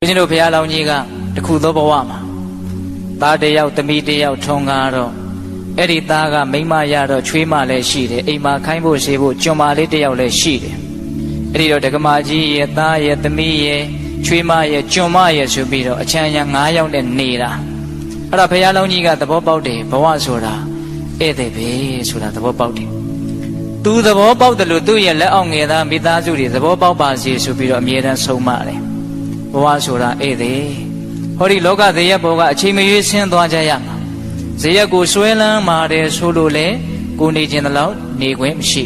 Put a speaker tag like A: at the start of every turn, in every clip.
A: ဦးဇင်းတို့ဘုရားလောင်းကြီးကတခုသောဘဝမှာသားတစ်ယောက်သမီးတစ်ယောက်ထုံကားတော့အဲ့ဒီသားကမိန်းမရတော့ချွေးမလည်းရှိတယ်အိမ်မှာခိုင်းဖို့ရှိဖို့ကျွန်မလေးတစ်ယောက်လည်းရှိတယ်အဲ့ဒီတော့ဒကမာကြီးရဲ့သားရဲ့သမီးရဲ့ချွေးမရဲ့ကျွန်မရဲ့ဆိုပြီးတော့အချမ်းရ9ယောက်နဲ့နေတာအဲ့ဒါဘုရားလောင်းကြီးကသဘောပေါက်တယ်ဘဝဆိုတာဧည့်သည်ပဲဆိုတာသဘောပေါက်တယ်သူသဘောပေါက်တယ်လို့သူ့ရဲ့လက်အောက်ငယ်သားမိသားစုတွေသဘောပေါက်ပါစေဆိုပြီးတော့အမြဲတမ်းဆုံးမတယ် ဘဝဆိုတာဧည့်သည်ဟောဒီလောကဇေယျဘောကအချိန်မရွေးဆင်းသွားကြရမှာဇေယျကိုဆွဲလန်းမာတယ်ဆိုလို့လေကိုနေခြင်းတလောက်နေခွင့်မရှိ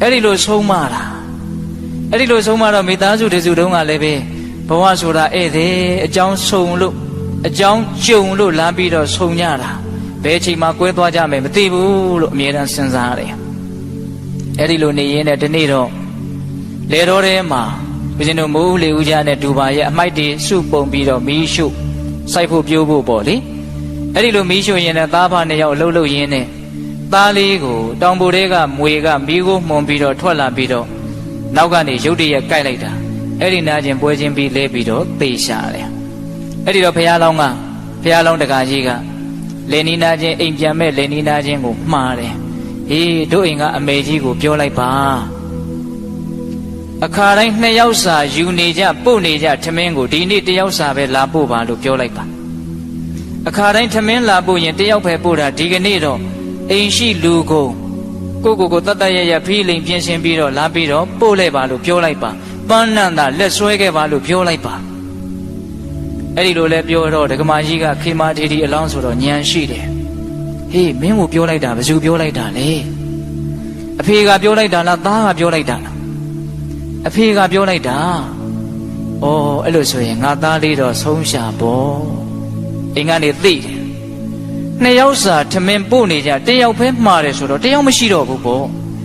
A: အဲ့ဒီလိုဆုံးမတာအဲ့ဒီလိုဆုံးမတော့မိသားစုတစုတုံးကလည်းပဲဘဝဆိုတာဧည့်သည်အကြောင်းဆုံလို့အကြောင်းကြုံလို့လမ်းပြီးတော့ဆုံကြတာဘယ်ချိန်မှကွဲသွားကြမယ်မသိဘူးလို့အမြဲတမ်းစဉ်းစားရတယ်အဲ့ဒီလိုနေရင်းနဲ့ဒီနေ့တော့လေတော်ထဲမှာ ဦးဇင်းတို့မိုးလေဦးကြနဲ့ဒူပါရဲ့အမိုက်တွေစုပုံပြီးတော့မီးရှို့စိုက်ဖို့ပြိုးဖို့ပေါ့လေအဲ့ဒီလိုမီးရှို့ရင်လည်းသားဖာနှစ်ယောက်လှုပ်လှုပ်ရင်းနဲ့သားလေးကိုတောင်ပေါ်ထဲကမွေကမီးကိုမှုန်ပြီးတော့ထွက်လာပြီးတော့နောက်ကနေရုတ်တရက်ကြိုက်လိုက်တာအဲ့ဒီနာကျင်ပွဲချင်းပြီးလဲပြီးတော့သေရှာတယ်အဲ့ဒီတော့ဘုရားလောင်းကဘုရားလောင်းတကာကြီးကလေနီနာချင်းအိမ်ပြန်မဲ့လေနီနာချင်းကိုမှားတယ်ဟေးတို့အိမ်ကအမေကြီးကိုပြောလိုက်ပါ အခါတိုင်းနှစ်ယောက်စာယူနေကြပို့နေကြထမင်းကိုဒီနေ့တစ်ယောက်စာပဲလာပို့ပါလို့ပြောလိုက်ပါအခါတိုင်းထမင်းလာပို့ရင်တစ်ယောက်ပဲပို့တာဒီကနေ့တော့အိမ်ရှိလူကိုကိုကိုကိုတတ်တရရဖီးလိန်ပြင်ဆင်ပြီးတော့လာပြီးတော့ပို့လိုက်ပါလို့ပြောလိုက်ပါပန်းနန္တာလက်ဆွဲခဲ့ပါလို့ပြောလိုက်ပါအဲ့ဒီလိုလဲပြောတော့ဒကမာကြီးကခေမာထေတီအလောင်းဆိုတော့ညံရှိတယ်ဟေးမင်းကိုပြောလိုက်တာဘယ်သူပြောလိုက်တာလဲအဖေကပြောလိုက်တာလားသားကပြောလိုက်တာလား အဖေကပြောလိုက်တာ။အော်အဲ့လိုဆိုရင်ငါသားလေးတော့ဆုံးရှာပေါ့။အိမ်ကနေသိတယ်။နှစ်ယောက်စာထမင်းပို့နေကြတယောက်ပဲမှားတယ်ဆိုတော့တယောက်မရှိတော့ဘူးပေါ့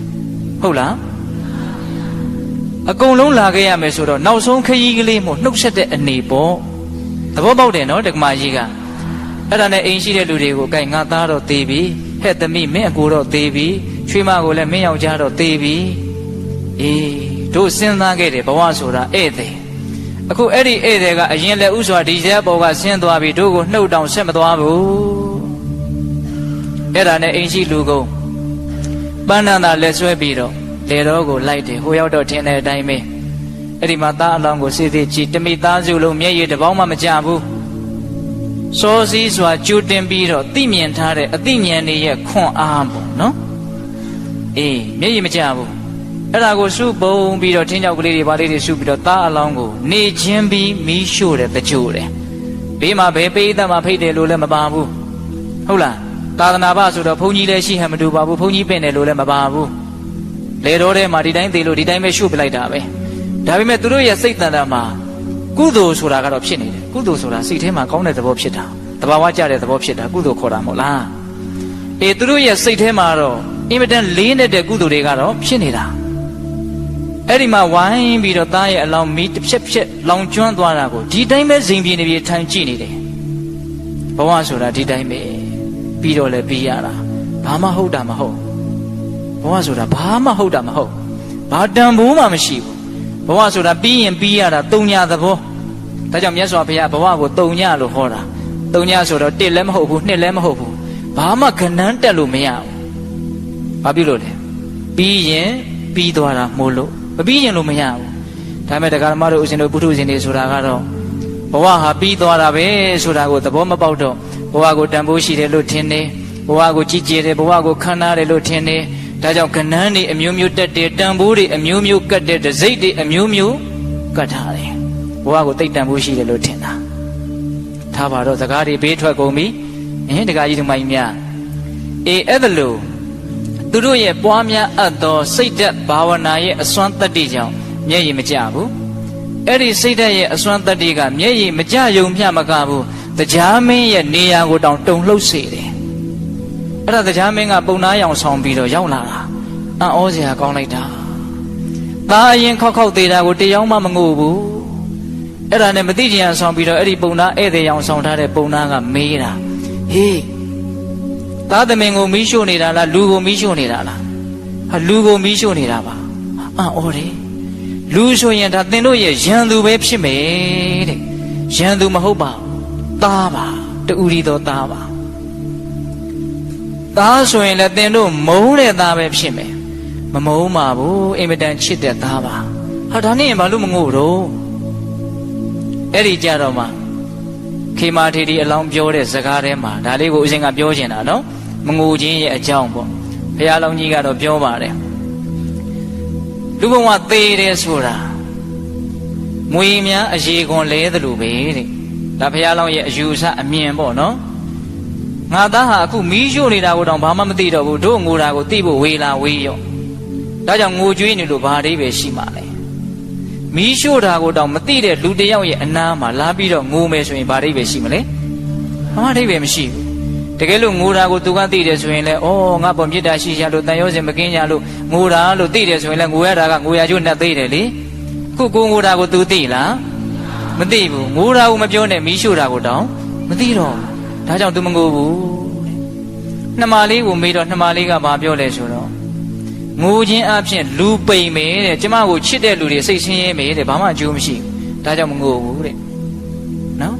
A: ။ဟုတ်လား။အကုန်လုံးလာခဲ့ရမယ်ဆိုတော့နောက်ဆုံးခရီးကလေးမို့နှုတ်ဆက်တဲ့အနေပေါ့။သဘောပေါက်တယ်နော်ဒကမာကြီးက။အဲ့ဒါနဲ့အိမ်ရှိတဲ့လူတွေကိုကဲငါသားတော့သေးပြီ။ဟဲ့သမီးမင်းအကိုတော့သေးပြီ။ချွေးမကိုလည်းမင်းယောက်ျားတော့သေးပြီ။အေး တို့စဉ်းစားခဲ့တယ်ဘဝဆိုတာဧည့်သည်အခုအဲ့ဒီဧည့်သည်ကအရင်လက်ဥစွာဒီကျက်ပေါ်ကဆင်းသွားပြီးတို့ကိုနှုတ်တောင်ဆက်မသွားဘူးအဲ့ဒါနဲ့အိမ်ရှိလူကုန်ပန်းနန္တာလက်ဆွဲပြီးတော့လေတော်ကိုလိုက်တယ်ဟိုရောက်တော့ထင်းတဲ့အတိုင်းပဲအဲ့ဒီမှာသားအလောင်းကိုစေသေးကြည်တမိသားစုလုံးမျက်ရည်တစ်ပေါင်းမှမကြဘူးစောစည်းစွာကြိုတင်ပြီးတော့သိမြင်ထားတဲ့အသိဉာဏ်တွေရဲ့ခွန်အားပေါ့နော်အေးမျက်ရည်မကြဘူး အဲ့ဒါကိုစုပုံပြီးတော့ထင်းကြောက်ကလေးတွေဗာလေးတွေစုပြီးတော့သားအလောင်းကိုနေချင်းပြီးမီးရှို့တယ်တကြိုတယ်ဘေးမှာဘယ်ပိဋကမှာဖိတ်တယ်လို့လည်းမပါဘူးဟုတ်လားသာသနာ့ဘဆိုတော့ဘုန်းကြီးလည်းရှိဟန်မတူပါဘူးဘုန်းကြီးပင့်တယ်လို့လည်းမပါဘူးလေတော်ထဲမှာဒီတိုင်းသေးလို့ဒီတိုင်းပဲရှို့ပလိုက်တာပဲဒါပေမဲ့သူတို့ရဲ့စိတ်တန်တာမှာကုသိုလ်ဆိုတာကတော့ဖြစ်နေတယ်ကုသိုလ်ဆိုတာစိတ်ထဲမှာကောင်းတဲ့သဘောဖြစ်တာတဘာဝကြတဲ့သဘောဖြစ်တာကုသိုလ်ခေါ်တာမဟုတ်လားအေးသူတို့ရဲ့စိတ်ထဲမှာတော့အင်မတန်လေးနေတဲ့ကုသိုလ်တွေကတော့ဖြစ်နေတာ အဲ့ဒီမှာဝိုင်းပြီးတော့သားရဲ့အလောင်းမီးတစ်ဖြက်ဖြက်လောင်ကျွမ်းသွားတာကိုဒီတိုင်းပဲဇင်ပြေနေပြေထိုင်ကြည့်နေတယ်ဘဝဆိုတာဒီတိုင်းပဲပြီးတော့လည်းပြီးရတာဘာမှဟုတ်တာမဟုတ်ဘဝဆိုတာဘာမှဟုတ်တာမဟုတ်ဘာတန်ဖိုးမှမရှိဘူးဘဝဆိုတာပြီးရင်ပြီးရတာတုံညာသဘောဒါကြောင့်မြတ်စွာဘုရားဘဝကိုတုံညာလို့ဟောတာတုံညာဆိုတော့တစ်လည်းမဟုတ်ဘူးနှစ်လည်းမဟုတ်ဘူးဘာမှခဏန်းတက်လို့မရဘူးဘာဖြစ်လို့လဲပြီးရင်ပြီးသွားတာမို့လို့ မပြီးရင်လို့မရဘူးဒါပေမဲ့တရားဓမ္မတို့ဦးဇင်းတို့ပုထုဇဉ်တွေဆိုတာကတော့ဘဝဟာပြီးသွားတာပဲဆိုတာကိုသဘောမပေါက်တော့ဘဝကိုတန်ဖိုးရှိတယ်လို့ထင်တယ်ဘဝကိုကြည်ကြည်တယ်ဘဝကိုခန္ဓာတယ်လို့ထင်တယ်ဒါကြောင့်ကဏ္ဍတွေအမျိုးမျိုးတက်တယ်တန်ဖိုးတွေအမျိုးမျိုးကတ်တယ်ဒစိတ်တွေအမျိုးမျိုးကတ်ထားတယ်ဘဝကိုတိတ်တန်ဖိုးရှိတယ်လို့ထင်တာထားပါတော့စကားတွေဘေးထွက်ကုန်ပြီအင်းတကားကြီးဒီမိုင်းများအေးအဲ့ဒါလို့ သူတို့ရဲ့ပွားများအပ်သောစိတ်ဓာတ်ဘာဝနာရဲ့အစွမ်းတတ္တိကြောင့်မျက်ရည်မကျဘူးအဲ့ဒီစိတ်ဓာတ်ရဲ့အစွမ်းတတ္တိကမျက်ရည်မကျယုံမျှမကဘူးတရားမင်းရဲ့နေရာကိုတောင်တုံလှုပ်စေတယ်အဲ့ဒါတရားမင်းကပုံနာရောင်ဆောင်ပြီးတော့ရောက်လာတာအံ့ဩစရာကောင်းလိုက်တာသားအရင်ခောက်ခောက်သေးတာကိုတရားမှမငို့ဘူးအဲ့ဒါနဲ့မသိကြံဆောင်ပြီးတော့အဲ့ဒီပုံနာဧည့်သည်ရောင်ဆောင်ထားတဲ့ပုံနာကမေးတာဟေး သားသမင်ကိုမီးရှို့နေတာလားလူကိုမီးရှို့နေတာလားဟာလူကိုမီးရှို့နေတာပါအံ့ဩတယ်လူဆိုရင်ဒါသင်တို့ရဲ့ရန်သူပဲဖြစ်မယ်တဲ့ရန်သူမဟုတ်ပါဘူးသားပါတူရီတော်သားပါသားဆိုရင်လည်းသင်တို့မုန်းတဲ့သားပဲဖြစ်မယ်မမုန်းပါဘူးအင်မတန်ချစ်တဲ့သားပါဟာဒါနဲ့ဘာလို့မငို့တော့အဲ့ဒီကြတော့မှ ခေမာထေတီအလောင်းပြောတဲ့စကားထဲမှာဒါလေးကိုဦးဇင်းကပြောချင်တာနော်မငိုခြင်းရဲ့အကြောင်းပေါ့ဘုရားလောင်းကြီးကတော့ပြောပါတယ်လူဘဝသေးတယ်ဆိုတာငွေများအရေခွန်လဲသလိုပဲတဲ့ဒါဘုရားလောင်းရဲ့အယူအဆအမြင်ပေါ့နော်ငါသားဟာအခုမီးရှို့နေတာကိုတောင်ဘာမှမသိတော့ဘူးတို့ငိုတာကိုသိဖို့ဝေလာဝေးရောဒါကြောင့်ငိုကြွေးနေလို့ဘာအဓိပ္ပာယ်ရှိမှလဲ မီးရှို့တာကိုတောင်မသိတဲ့လူတစ်ယောက်ရဲ့အနားမှာလာပြီးတော့ငိုမယ်ဆိုရင်ဘာအဓိပ္ပာယ်ရှိမလဲဘာမှအဓိပ္ပာယ်မရှိဘူးတကယ်လို့ငိုတာကိုသူကသိတယ်ဆိုရင်လည်းဩငါပေါ်မြစ်တာရှိရလို့တန်ရုံးစင်မကင်းကြလို့ငိုတာလို့သိတယ်ဆိုရင်လည်းငိုရတာကငိုရကျိုးနဲ့သေးတယ်လေခုကိုငိုတာကို तू သိလားမသိဘူးငိုတာကိုမပြောနဲ့မီးရှို့တာကိုတောင်မသိတော့ဘူးဒါကြောင့် तू မငိုဘူးတဲ့နှမလေးကိုမေးတော့နှမလေးကဘာပြောလဲဆိုတော့ ငိုခြင်းအဖြစ်လူပိန်မယ်တဲ့ကျမကိုချစ်တဲ့လူတွေစိတ်ဆင်းရဲမယ်တဲ့ဘာမှအကျိုးမရှိဘူးဒါကြောင့်မငိုဘူးတဲ့နော်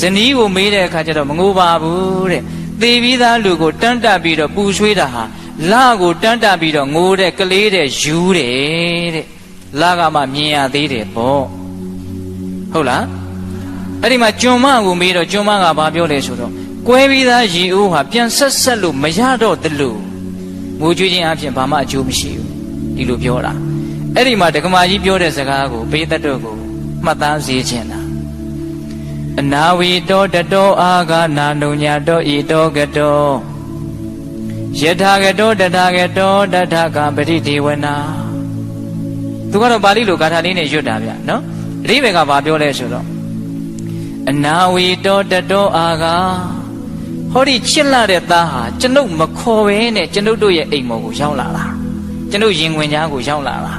A: ဇနီးကိုမေးတဲ့အခါကျတော့မငိုပါဘူးတဲ့သေပြီးသားလူကိုတန်းတက်ပြီးတော့ပူဆွေးတာဟာလကိုတန်းတက်ပြီးတော့ငိုတဲ့ကလေးတဲ့ယူတယ်တဲ့လကမှမြင်ရသေးတယ်ပေါ့ဟုတ်လားအဲ့ဒီမှာကျွန်မကိုမေးတော့ကျွန်မကဘာပြောလဲဆိုတော့ကွဲပြီးသားရီအိုးဟာပြန်ဆက်ဆက်လို့မရတော့တလို့ ငိုကြွေးခြင်းအပြင်ဘာမှအကျိုးမရှိဘူးဒီလိုပြောတာအဲ့ဒီမှာဒကမာကြီးပြောတဲ့စကားကိုဘေးသက်တို့ကိုမှတ်သားစေခြင်းတာအနာဝီတောတတောအာဂနာနုညာတောဤတောကတောယထာကတောတထာကတောတထကပရိဒေဝနာသူကတော့ပါဠိလိုဂါထာလေးနဲ့ရွတ်တာဗျနော်အဓိပ္ပာယ်ကဘာပြောလဲဆိုတော့အနာဝီတောတတောအာဂ ဟောဒီချစ်လာတဲ့သားဟာကျွန်ုပ်မခေါ်ဘဲနဲ့ကျွန်ုပ်တို့ရဲ့အိမ်မော်ကိုရောက်လာတာကျွန်ုပ်ရင်ဝင်ကြားကိုရောက်လာတာ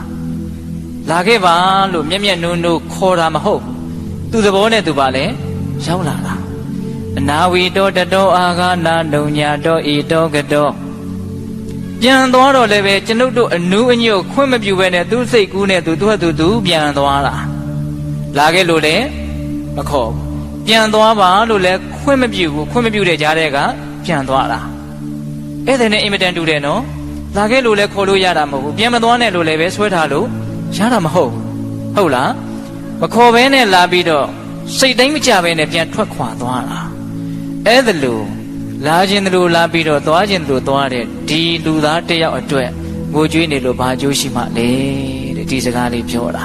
A: လာခဲ့ပါလို့မျက်မျက်နှုံးနှုံးခေါ်တာမဟုတ်သူသဘောနဲ့သူပါလဲရောက်လာတာအနာဝီတောတတောအာဂနာနုံညာတောဤတောကတောပြန်သွားတော့လည်းပဲကျွန်ုပ်တို့အနူးအညွတ်ခွင့်မပြုဘဲနဲ့သူစိတ်ကူးနဲ့သူသူ့ဟသူသူပြန်သွားတာလာခဲ့လို့လည်းမခေါ်ဘူး ပြန်သွားပါလို့လည်းခွင့်မပြုဘူးခွင့်မပြုတဲ့ကြားတဲ့ကပြန်သွားတာအဲ့ဒါနဲ့အင်မတန်တူတယ်နော်လာခဲ့လို့လည်းခေါ်လို့ရတာမဟုတ်ဘူးပြန်မသွားနဲ့လို့လည်းပဲဆွဲထားလို့ရတာမဟုတ်ဘူးဟုတ်လားမခေါ်ဘဲနဲ့လာပြီးတော့စိတ်တိုင်းမကြဘဲနဲ့ပြန်ထွက်ခွာသွားတာအဲ့ဒါလို့လာခြင်းတလို့လာပြီးတော့သွားခြင်းတလို့သွားတဲ့ဒီလူသားတစ်ယောက်အတွက်ငိုကြွေးနေလို့ဘာကြိုးရှိမှလဲတဲ့ဒီစကားလေးပြောတာ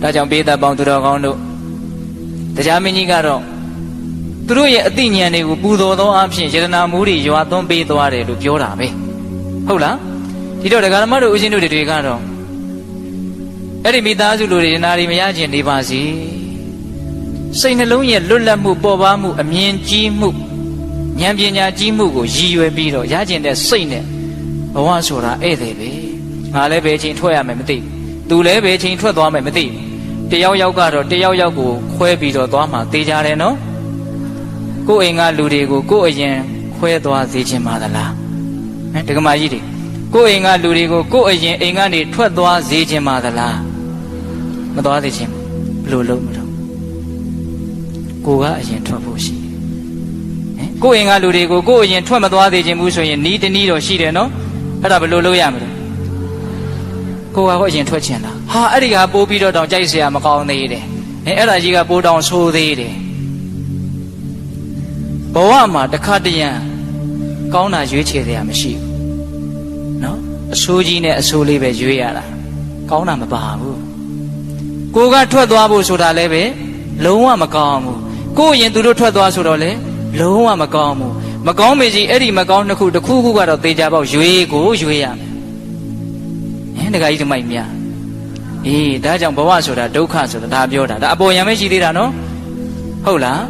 A: ဒါကြောင့်ပေးသက်ပေါင်းသူတော်ကောင်းတို့ တရားမင်းကြီးကတော့သူတို့ရဲ့အသိဉာဏ်တွေကိုပူဇော်သောအဖြစ်ယတနာမိုးတွေရွာသွန်းပေးသွားတယ်လို့ပြောတာပဲဟုတ်လားဒီတော့ဒကာဓမ္မတို့ဦးဇင်းတို့တွေကတော့အဲ့ဒီမိသားစုလူတွေနာရီမရခြင်းနေပါစေစိတ်နှလုံးရဲ့လွတ်လပ်မှုပေါ်ပါမှုအမြင်ကြီးမှုဉာဏ်ပညာကြီးမှုကိုရည်ရွယ်ပြီးတော့ရကျင်တဲ့စိတ်နဲ့ဘဝဆိုတာဧည့်သည်ပဲငါလည်းဘယ်ချိန်ထွက်ရမယ်မသိဘူးသူလည်းဘယ်ချိန်ထွက်သွားမယ်မသိဘူး တယောက်ယောက်ကတော့တယောက်ယောက်ကိုခွဲပြီးတော့သွားမှသေးကြတယ်နော်ကိုယ်အိမ်ကလူတွေကိုကိုယ်အရင်ခွဲသွားစေခြင်းပါသလားဟမ်ဒကမာကြီးတွေကိုယ်အိမ်ကလူတွေကိုကိုယ်အရင်အိမ်ကနေထွက်သွားစေခြင်းပါသလားမသွားစေခြင်းဘယ်လိုလုပ်မလို့ကိုကအရင်ထွက်ဖို့ရှိတယ်ဟမ်ကိုယ်အိမ်ကလူတွေကိုကိုယ်အရင်ထွက်မသွားသေးခြင်းဘူးဆိုရင်နီးတနီးတော့ရှိတယ်နော်အဲ့ဒါဘယ်လိုလုပ်ရမလဲကိုကအရင်ထွက်ချင်တာ ဟာအဲ့ဒီကပိုးပြီးတော့တောင်ကြိုက်เสียမကောင်းသေးတယ်အဲအဲ့ဒါကြီးကပိုးတောင်ဆိုးသေးတယ်ဘဝမှာတစ်ခါတရံကောင်းတာရွေးချယ်စရာမရှိဘူးနော်အဆိုးကြီးနဲ့အဆိုးလေးပဲရွေးရတာကောင်းတာမပါဘူးကိုကထွက်သွားဖို့ဆိုတာလည်းပဲလုံးဝမကောင်းဘူးကို့ရင်သူတို့ထွက်သွားဆိုတော့လေလုံးဝမကောင်းဘူးမကောင်းမေကြီးအဲ့ဒီမကောင်းတစ်ခုတစ်ခုခုကတော့သေချာပေါက်ရွေးကိုရွေးရမယ်ဟင်တခါကြီးဒီမိုက်များ အေးဒါကြောင့်ဘဝဆိုတာဒုက္ခဆိုတာဒါပြောတာဒါအပေါ်ယံမရှိသေးတာနော်ဟုတ်လား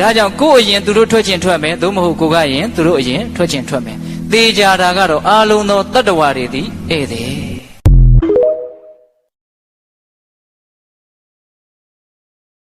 A: ဒါကြောင့်ကိုယ်အရင်သူတို့ထွက်ခြင်းထွက်မယ်သို့မဟုတ်ကိုကရင်သူတို့အရင်ထွက်ခြင်းထွက်မယ်သေချာတာကတော့အာလုံးသောတတ္တဝါတွေသည်ဧည့်သည်